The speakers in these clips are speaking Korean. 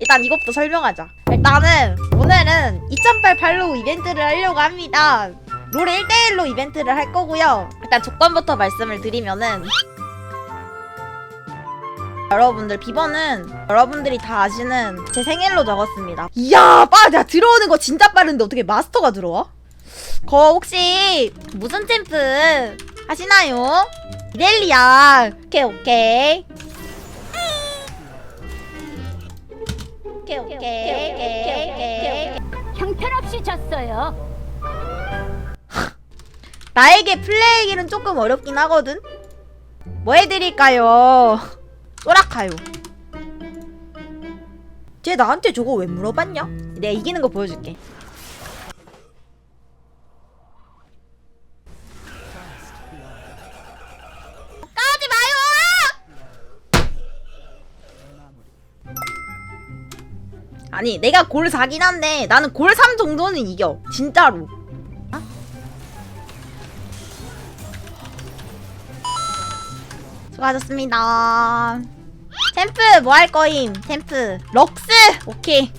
일단 이것부터 설명하자. 일단은 오늘은 2088로 이벤트를 하려고 합니다. 롤 1대1로 이벤트를 할 거고요. 일단 조건부터 말씀을 드리면은 여러분들 비번은 여러분들이 다 아시는 제 생일로 적었습니다. 이야, 빠 야 들어오는 거 진짜 빠른데 어떻게 마스터가 들어와? 거 혹시 무슨 챔프 하시나요? 이렐리아. 오케이 오케이. 오케이 오케이 오케이 오케이 오케이. 형편없이 졌어요. 나에게 플레이길은 조금 어렵긴 하거든. 뭐 해드릴까요? 소라카요. 쟤 나한테 저거 왜 물어봤냐? 내가 이기는 거 보여줄게. 아니 내가 골 4긴 한데 나는 골 3 정도는 이겨 진짜로 수고하셨습니다. 템프 뭐 할 거임? 템프 럭스 오케이.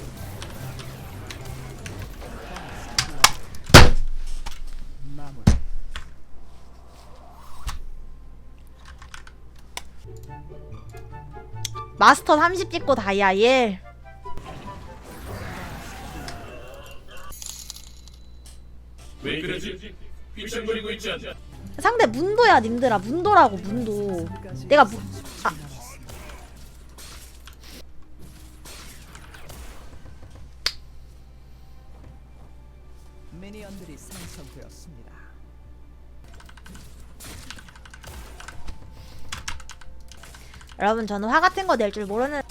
마스터 30 찍고 다이아 1. 왜 그러지? 휘청거리고 있지 않냐? 상대 문도야 님들아 문도라고 문도. 내가 무... 아 미니언들이 생성되었습니다. 여러분 저는 화 같은 거 낼 줄 모르는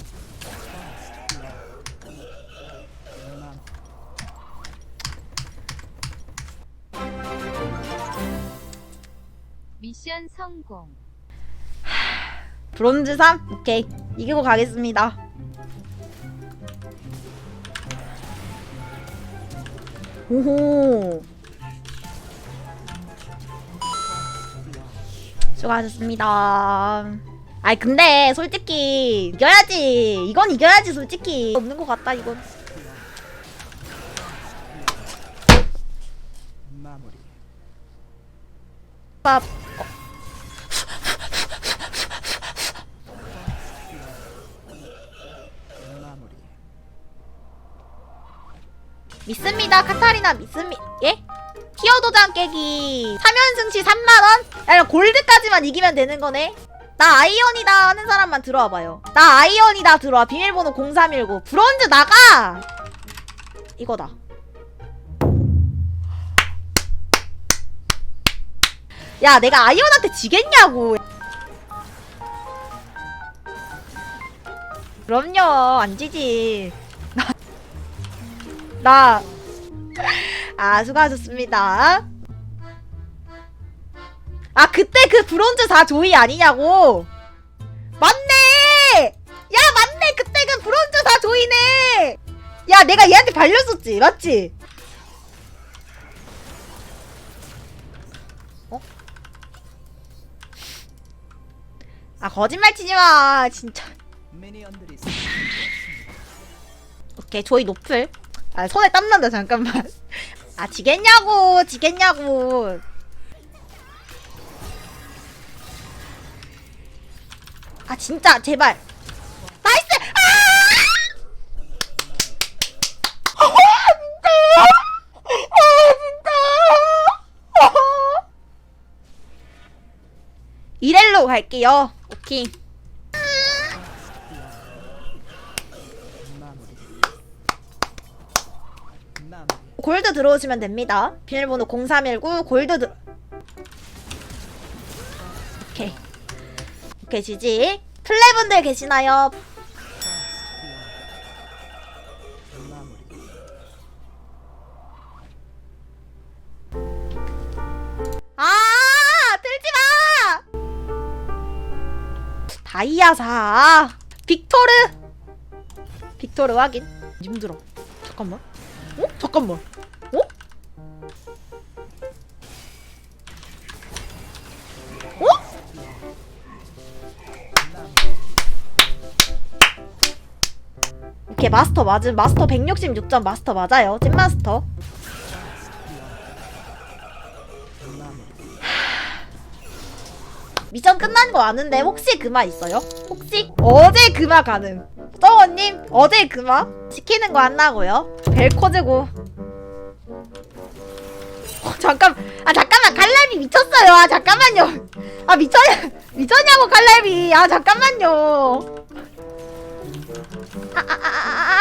미션 성공. 브론즈 3? 오케이. 이기고 가겠습니다. 오호. 수고하셨습니다. 아이 근데 솔직히 이겨야지. 이건 이겨야지 솔직히. 없는 것 같다 이건. 마무리. 밥 마무리. 믿습니다. 카타리나 믿습니 예? 티어 도장 깨기. 3연승 시 3만원? 야 골드까지만 이기면 되는 거네. 나 아이언이다 하는 사람만 들어와봐요. 나 아이언이다 들어와. 비밀번호 0319 브론즈 나가! 이거다. 야 내가 아이언한테 지겠냐고. 그럼요. 안 지지 나 아, 수고하셨습니다. 아, 그때 그 브론즈 4 조이 아니냐고! 맞네! 야, 맞네! 그때 그 브론즈 4 조이네! 야, 내가 얘한테 발렸었지, 맞지? 어? 아, 거짓말 치지 마, 진짜. 오케이, 조이 노플. 아, 손에 땀난다, 잠깐만. 아, 지겠냐고, 지겠냐고. 아, 진짜, 제발. 나이스! 아! 아! 아! 이렐로 갈게요. 오케이. 마무리. 마무리. 골드 들어오시면 됩니다. 비밀번호 0319 골드 들... 오케이. 오케이 지지. 플레분들 계시나요? 아! 들지 마! 다이아 4. 빅토르. 빅토르 확인. 힘들어. 잠깐만. 어? 잠깐만. 어? 어? 오케이 마스터 맞음 마스터 166점 마스터 맞아요 찐 마스터. 미션 끝난 거 아는데 혹시 그마 있어요? 혹시 어제 그마 가능 서원님 어제 그마 시키는 거 안 나고요? 벨코즈고. 어, 잠깐 아 잠깐만 칼날비 미쳤어요. 아 잠깐만요. 아 미쳤냐 미쳤냐고 칼날비. 아 잠깐만요. 아아아 아 아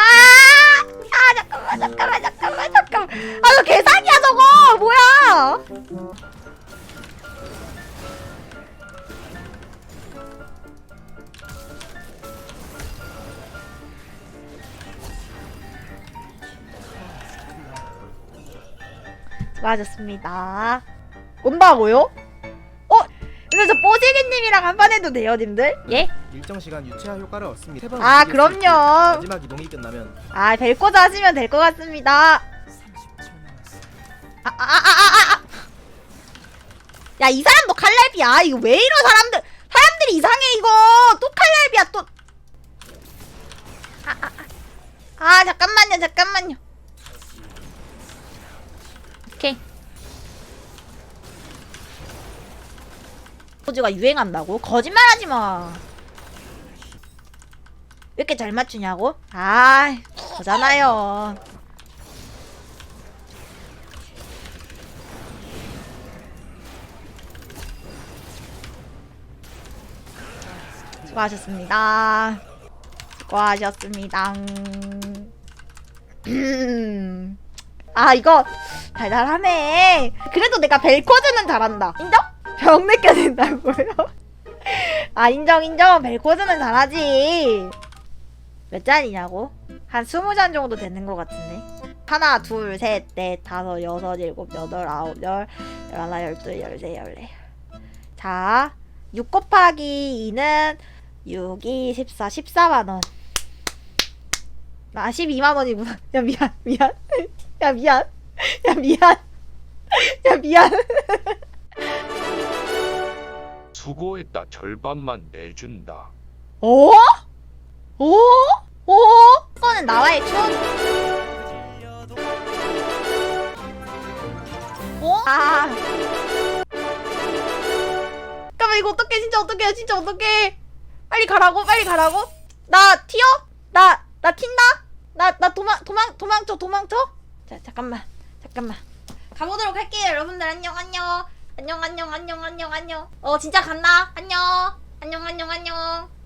아, 잠깐만 잠깐만 잠깐만 잠깐만. 아 이거 계산이야 저거. 뭐야 수고하셨습니다. 온다고요? 어? 근데 저 뽀지기님이랑 한 판 해도 돼요, 님들? 예? 일정 시간 유체화 효과를 얻습니다. 세번 아, 움직일 수 있고 그럼요. 마지막 이동이 끝나면 아, 벨코드 하시면 될 것 같습니다. 30초 남았습니다. 아, 아, 아, 아, 아. 야, 이 사람도 칼날비야. 이거 왜 이러, 사람들. 사람들이 이상해, 이거. 또 칼날비야, 또. 아, 아, 아. 아, 잠깐만요, 잠깐만요. 포즈가 유행한다고? 거짓말하지 마. 왜 이렇게 잘 맞추냐고? 아, 저잖아요. 수고하셨습니다. 수고하셨습니다. 음. 아 이거 달달하네. 그래도 내가 벨코즈는 잘한다. 인정? 병 느껴진다고요? 아 인정 인정. 벨코즈는 잘하지. 몇 잔이냐고? 한 스무 잔 정도 되는 것 같은데. 하나, 둘, 셋, 넷, 다섯, 여섯, 일곱, 여덟, 아홉, 열, 열하나, 열둘, 열세, 열네. 자, 6 곱하기 2는 6, 2, 14, 14만원. 아, 12만원이구나. 야, 미안, 미안. 야, 미안. 야, 미안. 야, 미안. 수고했다 절반만 내준다. 오? 오? 오? 이거는 나와의 추억. 어? 아. 잠깐만 이거 어떡해 진짜 어떡해 진짜 어떡해 빨리 가라고 빨리 가라고 나 튀어 나 나 튄다 나 나 도망 도망 도망쳐 도망쳐 자 잠깐만 잠깐만 가보도록 할게요 여러분들 안녕 안녕 안녕 안녕 안녕 안녕 안녕. 어 진짜 간다. 안녕. 안녕 안녕 안녕